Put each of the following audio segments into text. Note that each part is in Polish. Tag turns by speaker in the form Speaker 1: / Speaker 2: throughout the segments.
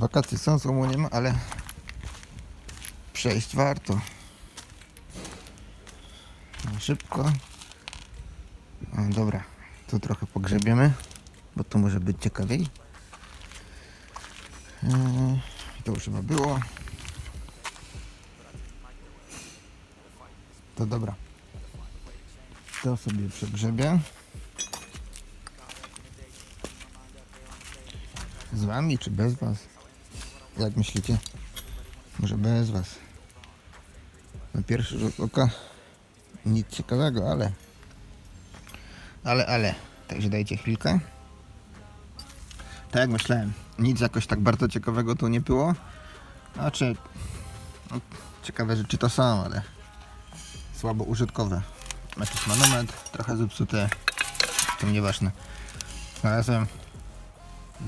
Speaker 1: Wakacje są, złomu nie ma, ale przejść warto. No, Szybko. O, dobra, tu trochę pogrzebiemy, bo tu może być ciekawiej. Yy, to już chyba było. To dobra. To sobie przegrzebię. Z wami czy bez was? Jak myślicie? Może bez was. Na pierwszy rzut oka nic ciekawego, ale ale, ale. Także dajcie chwilkę. Tak jak myślałem, nic jakoś tak bardzo ciekawego tu nie było. Znaczy, no, ciekawe rzeczy to są, ale słabo użytkowe. Jakiś manometr, trochę zepsute, to nieważne. Znalazłem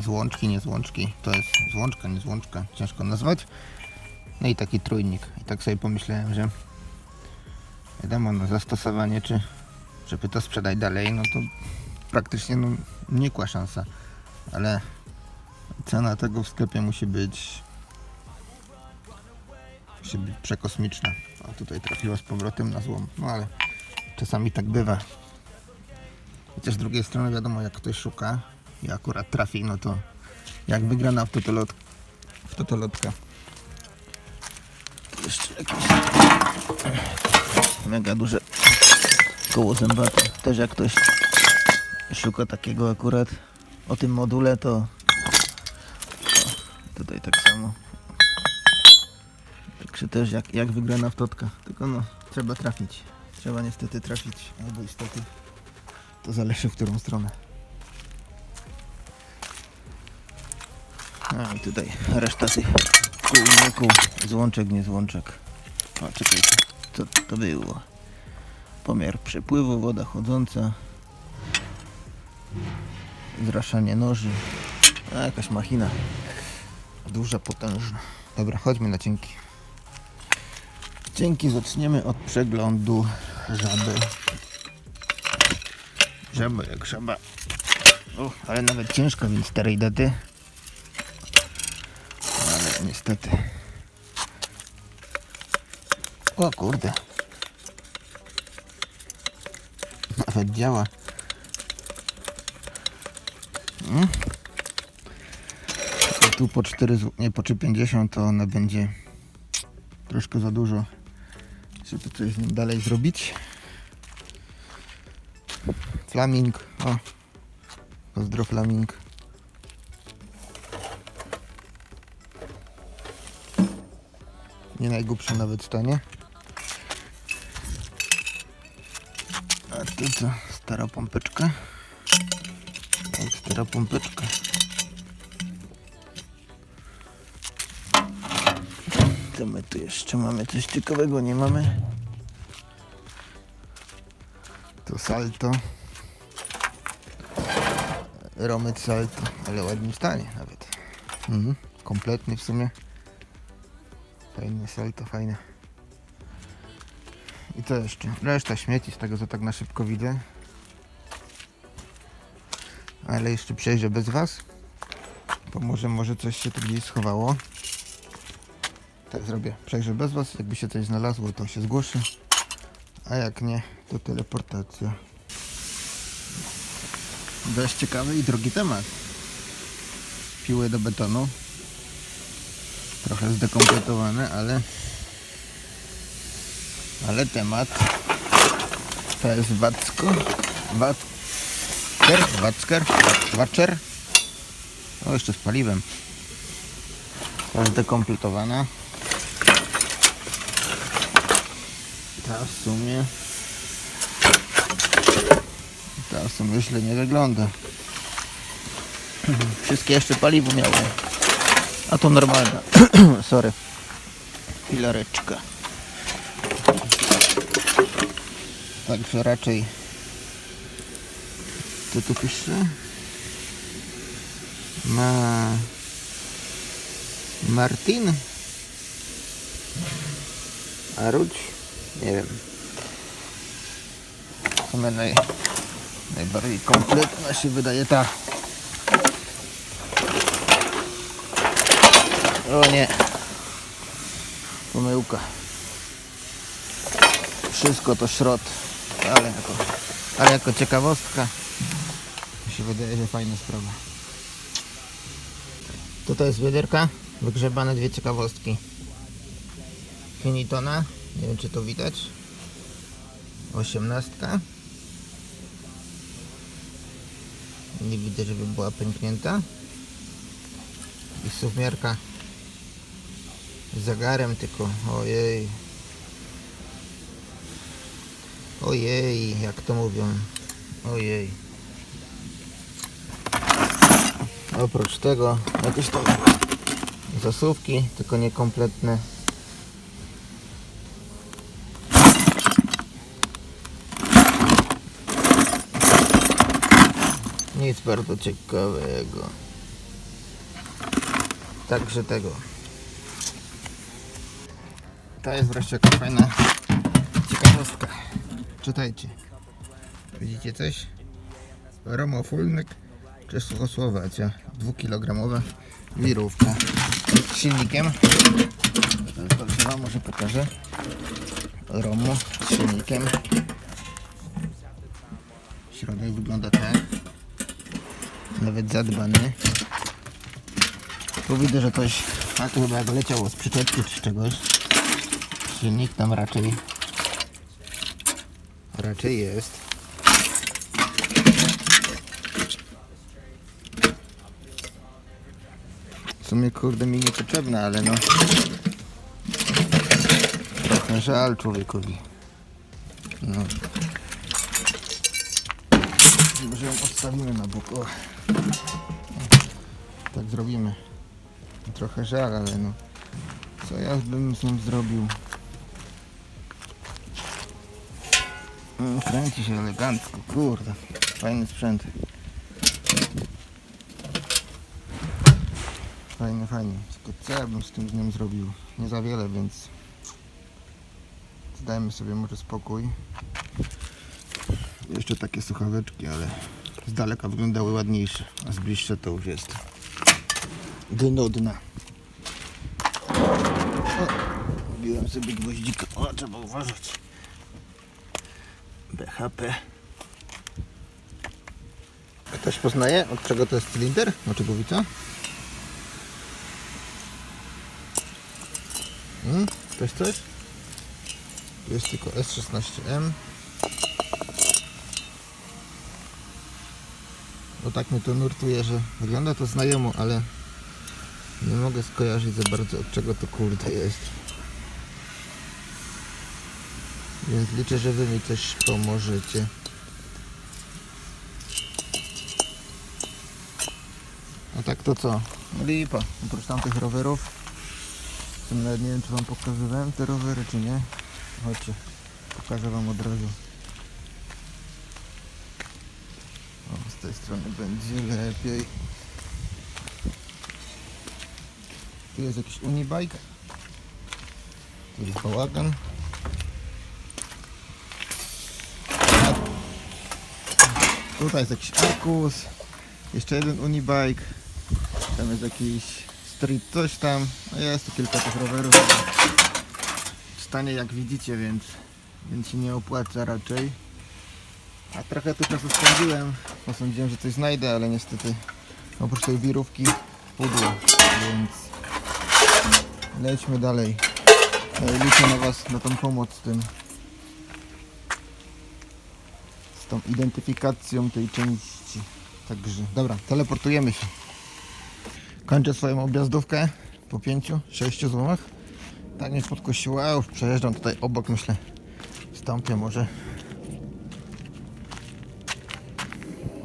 Speaker 1: złączki, nie złączki. To jest złączka, nie złączka, ciężko nazwać. No i taki trójnik. I tak sobie pomyślałem, że wiadomo, no zastosowanie, czy żeby to sprzedać dalej, no to praktycznie no, nikła szansa. Ale cena tego w sklepie musi być musi być przekosmiczna. A tutaj trafiło z powrotem na złom. No ale czasami tak bywa. Chociaż z drugiej strony wiadomo, jak ktoś szuka i akurat trafi, no to jak wygrana w totolot w totolotka. Jeszcze jakieś mega duże koło zębate. Też jak ktoś szuka takiego akurat o tym module, to tutaj tak samo. Także też jak, jak wygrana w totka. Tylko no, trzeba trafić. Trzeba niestety trafić, albo istety. To zależy w którą stronę. A i tutaj reszta tych kół, nie kół, złączek, nie złączek. O, czekajcie, co to było? Pomiar przepływu, woda chodząca. Zraszanie noży. A, jakaś machina. Duża, potężna. Dobra, chodźmy na cienki. Cienki zaczniemy od przeglądu żaby. Żaba jak żaba. O, ale nawet ciężko, więc starej daty. Niestety. O kurde. Nawet działa. Mm. Tylko Tu po 4, zł- nie po 3,50 to ona będzie troszkę za dużo, żeby coś z nim dalej zrobić. Flaming, o, pozdro Flaming. Nie najgłupszy nawet stanie. A tu co? Stara pompeczka. Tak, stara pompeczka. Co my tu jeszcze mamy? Coś ciekawego nie mamy? To salto. Romet salto, ale ładnym stanie nawet. Mhm. Kompletny w sumie. Fajne salto, fajne. I co jeszcze? Reszta śmieci z tego co tak na szybko widzę. Ale jeszcze przejrzę bez was. Bo może, coś się tu gdzieś schowało. Tak zrobię. Przejrzę bez was. Jakby się coś znalazło, to się zgłoszę. A jak nie, to teleportacja. Dość ciekawy i drogi temat. Piły do betonu. Trochę zdekompletowane, ale ale temat to jest Wacko Wacker Wacker Waczer o jeszcze z paliwem. To jest dekompletowana ta w sumie ta w sumie źle nie wygląda. Wszystkie jeszcze paliwo miały a to normalna sorry filareczka Także raczej co tu pisze? Ma Martin? Aruć? Nie wiem. W sumie naj, najbardziej kompletna się wydaje ta. O nie. Pomyłka. Wszystko to szrot. Ale jako, ale jako ciekawostka mi się wydaje, że fajna sprawa. Tutaj jest wiaderka. Wygrzebane dwie ciekawostki. Finitona. Nie wiem czy to widać. Osiemnastka. Nie widzę, żeby była pęknięta. I suwmiarka zegarem tylko. Ojej. Ojej, jak to mówią. Ojej. Oprócz tego jakieś tam zasówki, tylko niekompletne. Nic bardzo ciekawego. Także tego. To jest wreszcie jakaś fajna ciekawostka. Czytajcie. Widzicie coś? Romofulnyk Czechosłowacja. Dwukilogramowa wirówka. Z silnikiem. Dobrze wam może pokażę. Romo z silnikiem. Środek wygląda tak. Nawet zadbany. Tu widzę, że coś, tu chyba jak leciało z przyczepki czy czegoś. Silnik tam raczej, raczej jest. W sumie kurde mi niepotrzebne, ale no. Trochę żal człowiekowi. No. Może ją odstawimy na bok. O. Tak zrobimy. Trochę żal, ale no. Co ja bym z nim zrobił? Kręci się elegancko, kurde. Fajny sprzęt. Fajny, fajny. Tylko co ja bym z tym z nią zrobił? Nie za wiele, więc zdajmy sobie może spokój. Jeszcze takie słuchaweczki, ale z daleka wyglądały ładniejsze, a z bliższa to już jest dno dna. Sobie gwoździka. O, trzeba uważać. BHP. Ktoś poznaje, od czego to jest cylinder? Od głowica? Hmm? Ktoś coś? Tu jest tylko S16M. Bo tak mnie to nurtuje, że wygląda to znajomo, ale nie mogę skojarzyć za bardzo od czego to kurde jest. Więc liczę, że wy mi coś pomożecie. A tak to co? Lipa. Oprócz tamtych rowerów. Sumie nawet nie wiem czy wam pokazywałem te rowery czy nie. Chodźcie. Pokażę wam od razu. O, z tej strony będzie lepiej. Tu jest jakiś unibike. Tu jest bałagan. Tutaj jest jakiś Arkus. Jeszcze jeden unibike. Tam jest jakiś street coś tam. No jest tu kilka tych rowerów. W stanie jak widzicie, więc, więc się nie opłaca raczej. A trochę tu czasu spędziłem. Posądziłem, że coś znajdę, ale niestety oprócz tej wirówki pudło. Więc lećmy dalej. E, Liczę na Was, na tą pomoc z tym. Tą identyfikacją tej części. Także, dobra, teleportujemy się. Kończę swoją objazdówkę po pięciu, sześciu złomach. Tak nie spod kościoła, już przejeżdżam tutaj obok, myślę, wstąpię może.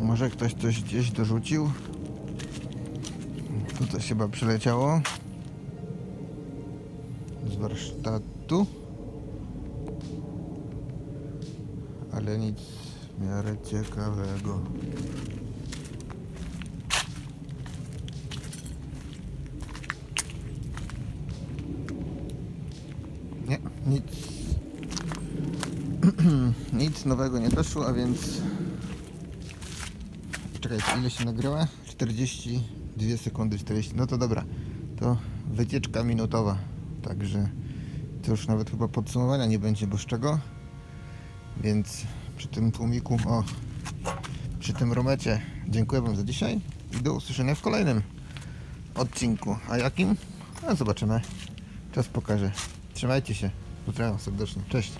Speaker 1: Może ktoś coś gdzieś dorzucił. Tu coś chyba przyleciało. Z warsztatu. Ale nic w miarę ciekawego. Nie, nic. nic nowego nie doszło, a więc Czekajcie, ile się nagrywa? 42 sekundy, 40. No to dobra. To wycieczka minutowa. Także to już nawet chyba podsumowania nie będzie, bo z czego? Więc przy tym tłumiku, o, przy tym romecie dziękuję Wam za dzisiaj i do usłyszenia w kolejnym odcinku. A jakim? No zobaczymy. Czas pokaże. Trzymajcie się. Pozdrawiam serdecznie. Cześć.